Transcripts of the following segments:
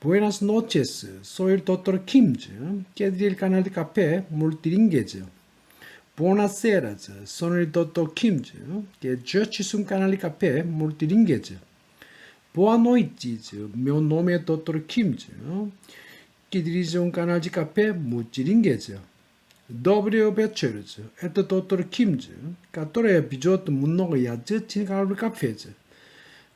Buenas noches, soy el Dr. Kim. que dirige el canal de café multilingüe. Buonasera, sono il Dr. Kim, che gestisce un canale di caffè multilingüe. Boa noite, meu nome é Dr. Kim, que dirige um canal de café multilingüe. Добрый вечер, это доктор Kim, который ведет много язычных кафе.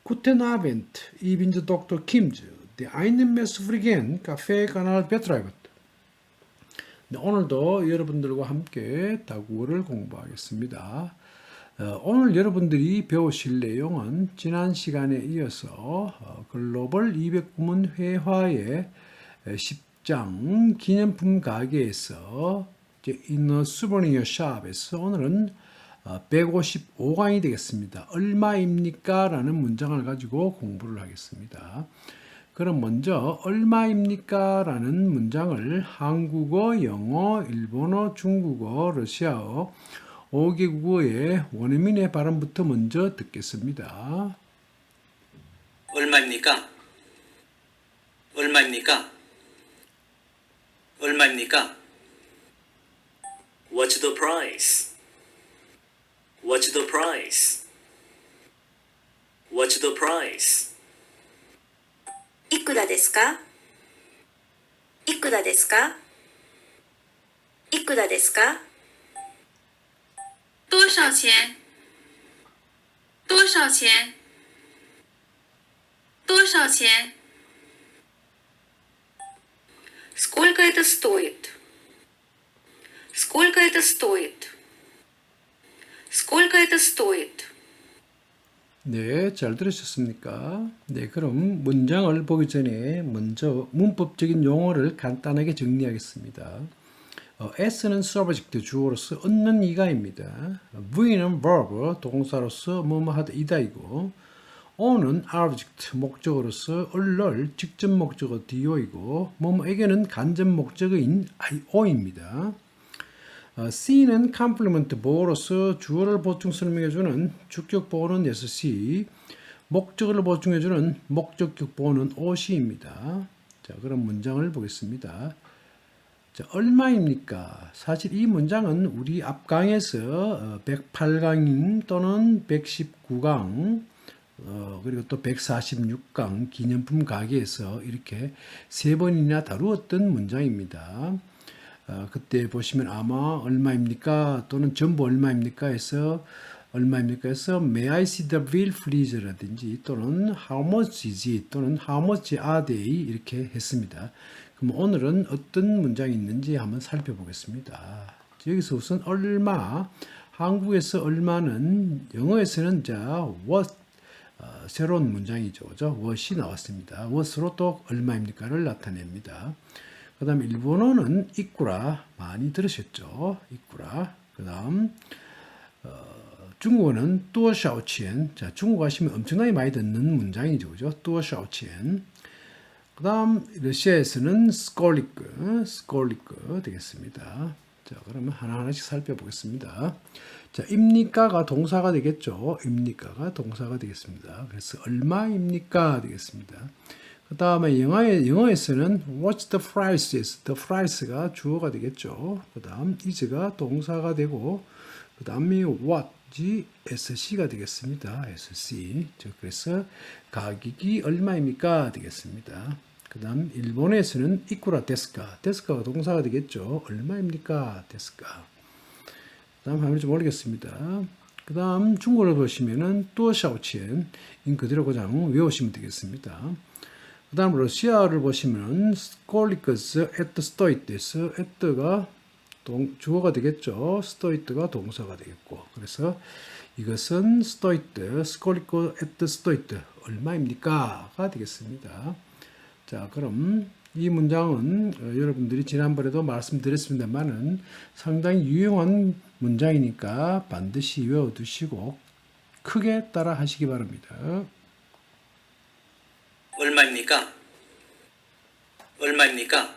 Guten Abend, ich bin der Dr. Kim, etti. aynı sufrigen Cafe Canal 베트라이브트. 네, 오늘도 여러분들과 함께 다국어를 공부하겠습니다. 어, 오늘 여러분들이 배우실 내용은 지난 시간에 이어서 어, 글로벌 200구문 회화의 10장 기념품 가게에서 이너 수버니어 샵에서 오늘은 어, 155강이 되겠습니다. 얼마입니까? 라는 문장을 가지고 공부를 하겠습니다. 그럼 먼저 얼마입니까? 라는 문장을 한국어, 영어, 일본어, 중국어, 러시아어 5개 국어의 원어민의 발음부터 먼저 듣겠습니다. 얼마입니까? 얼마입니까? 얼마입니까? What's the price? What's the price? What's the price? いくらですかいくらですかいくらですか多少钱？多少钱？多少钱？ Сколько это стоит? Сколько это стоит? Сколько это стоит? 네, 잘 들으셨습니까? 네, 그럼 문장을 보기 전에 먼저 문법적인 용어를 간단하게 정리하겠습니다. 어, S는 subject 주어로서 얻는 이가입니다. V는 verb 동사로서 뭐뭐 하다 이다이고 O는 object 목적어로서 얼럴 직접 목적어 do이고 뭐뭐에게는 간접 목적어인 O입니다. 어, C는 컴플리먼트 보어로서 주어를 보충 설명해주는 주격 보어는 SC, 목적어를 보충해주는 목적격 보어는 OC입니다. 자, 그럼 문장을 보겠습니다. 자, 얼마입니까? 사실 이 문장은 우리 앞강에서 108강 또는 119강 어, 그리고 또 146강 기념품 가게에서 이렇게 세 번이나 다루었던 문장입니다. 어, 그때 보시면 아마 얼마입니까? 또는 전부 얼마입니까? 해서 얼마입니까? 해서 May I see the bill please라든지 또는 How much is it? 또는 How much are they? 이렇게 했습니다. 그럼 오늘은 어떤 문장이 있는지 한번 살펴보겠습니다. 여기서 우선 얼마, 한국에서 얼마는 영어에서는 자 what 어, 새로운 문장이죠. 그죠? what이 나왔습니다. what으로 또 얼마입니까를 나타냅니다. 그 다음 일본어는 이꾸라 많이 들으셨죠? 이꾸라. 그 다음 어, 중국어는 뚜어샤오치엔. 자, 중국 가시면 엄청나게 많이 듣는 문장이죠. 그죠? 뚜어샤오치엔. 그 다음 러시아에서는 스콜리크, 스콜리크 되겠습니다. 자, 그러면 하나하나씩 살펴보겠습니다. 자, 입니까가 동사가 되겠죠. 입니까가 동사가 되겠습니다. 그래서 얼마입니까 되겠습니다. 그 다음에 영어에, 영어에서는 what's the price is the price가 주어가 되겠죠. 그 다음 is가 동사가 되고 그 다음이 what이 SC가 되겠습니다. SC. 즉 그래서 가격이 얼마입니까 되겠습니다. 그 다음 일본에서는 이쿠라 데스까 데스까가 동사가 되겠죠. 얼마입니까 데스까. 그 다음 화면 좀 올리겠습니다. 그 다음 중국어를 보시면은 뚜어샤오치엔 인 그대로 그냥 외우시면 되겠습니다. 그 다음 러시아를 보시면 스콜리크스 에트 스토이트에서 에트가 동, 주어가 되겠죠. 스토이트가 동사가 되겠고 그래서 이것은 스토이트 스콜리크 에트 스토이트 얼마입니까? 가 되겠습니다. 자 그럼 이 문장은 어, 여러분들이 지난번에도 말씀드렸습니다만은 상당히 유용한 문장이니까 반드시 외워두시고 크게 따라 하시기 바랍니다. 얼마입니까? 얼마입니까?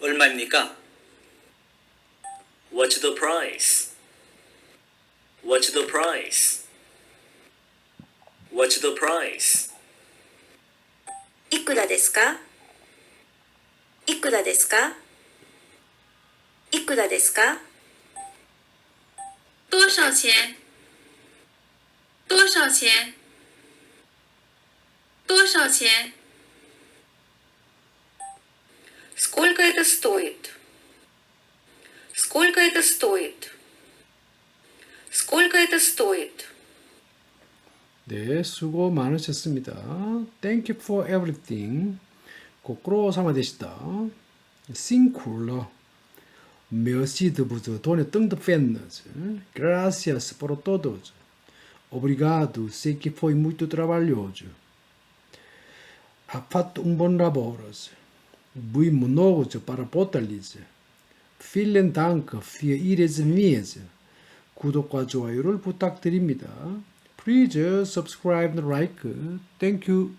얼마입니까? What's the price? What's the price? What's the price? いくらですかいくらですかいくらですか多少钱？多少钱？ 多少钱？ Сколько это стоит? Сколько это стоит? Сколько это стоит? 네, 수고 많으셨습니다. Thank you for everything. ご苦労様でした。Sinculo. Merci de vous donner tant de penas. Gracias por todos. Obrigado, sei que foi muito trabalhoso. Ha fatto un lavoro. Vui mnogo para 보탈리즈. Vielen Dank für Ihres Mühes. 구독과 좋아요를 부탁드립니다. Please subscribe and like. Thank you.